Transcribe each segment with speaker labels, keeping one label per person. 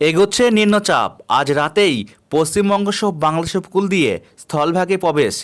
Speaker 1: এগোচ্ছে নিম্নচাপ। আজ রাতেই পশ্চিমবঙ্গ সহ বাংলাদেশ উপকূল দিয়ে স্থলভাগে প্রবেশ।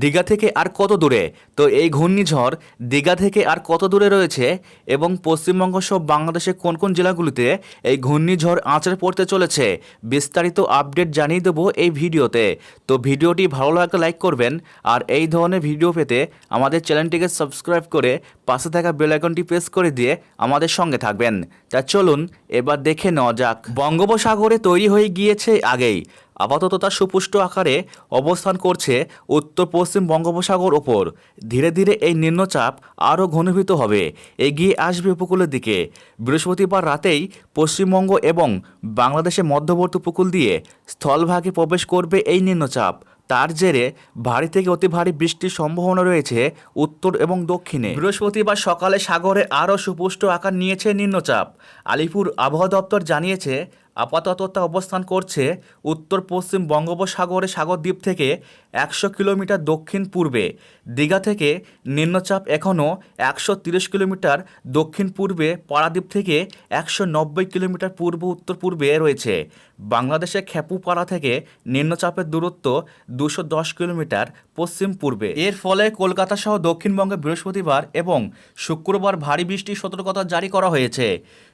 Speaker 1: দীঘা থেকে আর কত দূরে? তো এই ঘূর্ণিঝড় দীঘা থেকে আর কত দূরে রয়েছে? এবং পশ্চিমবঙ্গ সহ বাংলাদেশের কোন কোন জেলাগুলিতে এই ঘূর্ণিঝড় আঁচড়ে পড়তে চলেছে? বিস্তারিত আপডেট জানিয়ে দেবো এই ভিডিওতে। তো ভিডিওটি ভালো লাগলে লাইক করবেন। আর এই ধরনের ভিডিও পেতে আমাদের চ্যানেলটিকে সাবস্ক্রাইব করে পাশে থাকা বেল আইকনটি প্রেস করে দিয়ে আমাদের সঙ্গে থাকবেন। তা চলুন, এবার দেখে নেওয়া যাক। বঙ্গোপসাগরে তৈরি হয়ে গিয়েছে আগেই। আপাতত তা সুপুষ্ট আকারে অবস্থান করছে উত্তর পশ্চিম বঙ্গোপসাগর ওপর। ধীরে ধীরে এই নিম্নচাপ আরও ঘনীভূত হবে। এগিয়ে আসবে উপকূলের দিকে। বৃহস্পতিবার রাতেই পশ্চিমবঙ্গ এবং বাংলাদেশের মধ্যবর্তী উপকূল দিয়ে স্থলভাগে প্রবেশ করবে এই নিম্নচাপ। তার জেরে ভারী থেকে অতি ভারী বৃষ্টির সম্ভাবনা রয়েছে উত্তর এবং দক্ষিণে। বৃহস্পতিবার সকালে সাগরে আরও সুপুষ্ট আকার নিয়েছে নিম্নচাপ। আলিপুর আবহাওয়া দপ্তর জানিয়েছে আপাতত তা অবস্থান করছে উত্তর পশ্চিম বঙ্গোপসাগরে সাগরদ্বীপ থেকে একশো কিলোমিটার দক্ষিণ পূর্বে। দীঘা থেকে নিম্নচাপ এখনও একশো তিরিশ কিলোমিটার দক্ষিণ পূর্বে, পারাদ্বীপ থেকে একশো নব্বই কিলোমিটার পূর্ব উত্তর পূর্বে রয়েছে। বাংলাদেশের খেপুপাড়া থেকে নিম্নচাপের দূরত্ব দুশো দশ কিলোমিটার পশ্চিম পূর্বে। এর ফলে কলকাতা সহ দক্ষিণবঙ্গে বৃহস্পতিবার এবং শুক্রবার ভারী বৃষ্টির সতর্কতা জারি করা হয়েছে।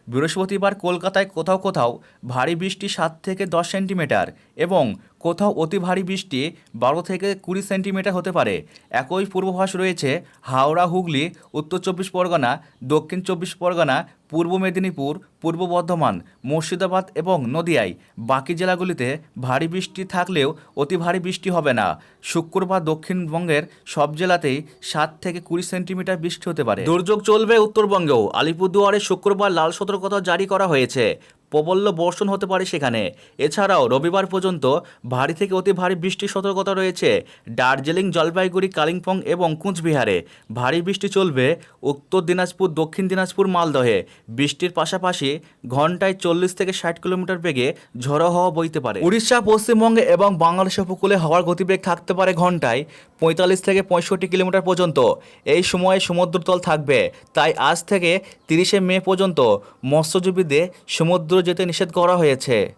Speaker 1: বৃহস্পতিবার কলকাতায় কোথাও কোথাও ভারী বৃষ্টি সাত থেকে দশ সেন্টিমিটার এবং কোথাও অতি ভারী বৃষ্টি বারো থেকে কুড়ি সেন্টিমিটার হতে পারে। একই পূর্বাভাস রয়েছে হাওড়া, হুগলি, উত্তর চব্বিশ পরগনা, দক্ষিণ চব্বিশ পরগনা, পূর্ব মেদিনীপুর, পূর্ব বর্ধমান, মুর্শিদাবাদ এবং নদিয়ায়। বাকি জেলাগুলিতে ভারী বৃষ্টি থাকলেও অতি ভারী বৃষ্টি হবে না। শুক্রবার দক্ষিণবঙ্গের সব জেলাতেই সাত থেকে কুড়ি সেন্টিমিটার বৃষ্টি হতে পারে। দুর্যোগ চলবে উত্তরবঙ্গেও। আলিপুরদুয়ারে শুক্রবার লাল সতর্কতা জারি করা হয়েছে। প্রবল্য বর্ষণ হতে পারে সেখানে। এছাড়াও রবিবার পর্যন্ত ভারী থেকে অতি ভারী বৃষ্টির সতর্কতা রয়েছে দার্জিলিং, জলপাইগুড়ি, কালিম্পং এবং কুচবিহারে। ভারী বৃষ্টি চলবে উত্তর দিনাজপুর, দক্ষিণ দিনাজপুর, মালদহে। বৃষ্টির পাশাপাশি ঘন্টায় চল্লিশ থেকে ষাট কিলোমিটার বেগে ঝড়ো হওয়া বইতে পারে। উড়িষ্যা, পশ্চিমবঙ্গে এবং বাংলাদেশ উপকূলে হওয়ার গতিবেগ থাকতে পারে ঘন্টায় পঁয়তাল্লিশ থেকে পঁয়ষট্টি কিলোমিটার পর্যন্ত। এই সময়ে সমুদ্রতল থাকবে। তাই আজ থেকে তিরিশে মে পর্যন্ত মৎস্যজীবীদের সমুদ্র যেতে নিষেধ করা হয়েছে।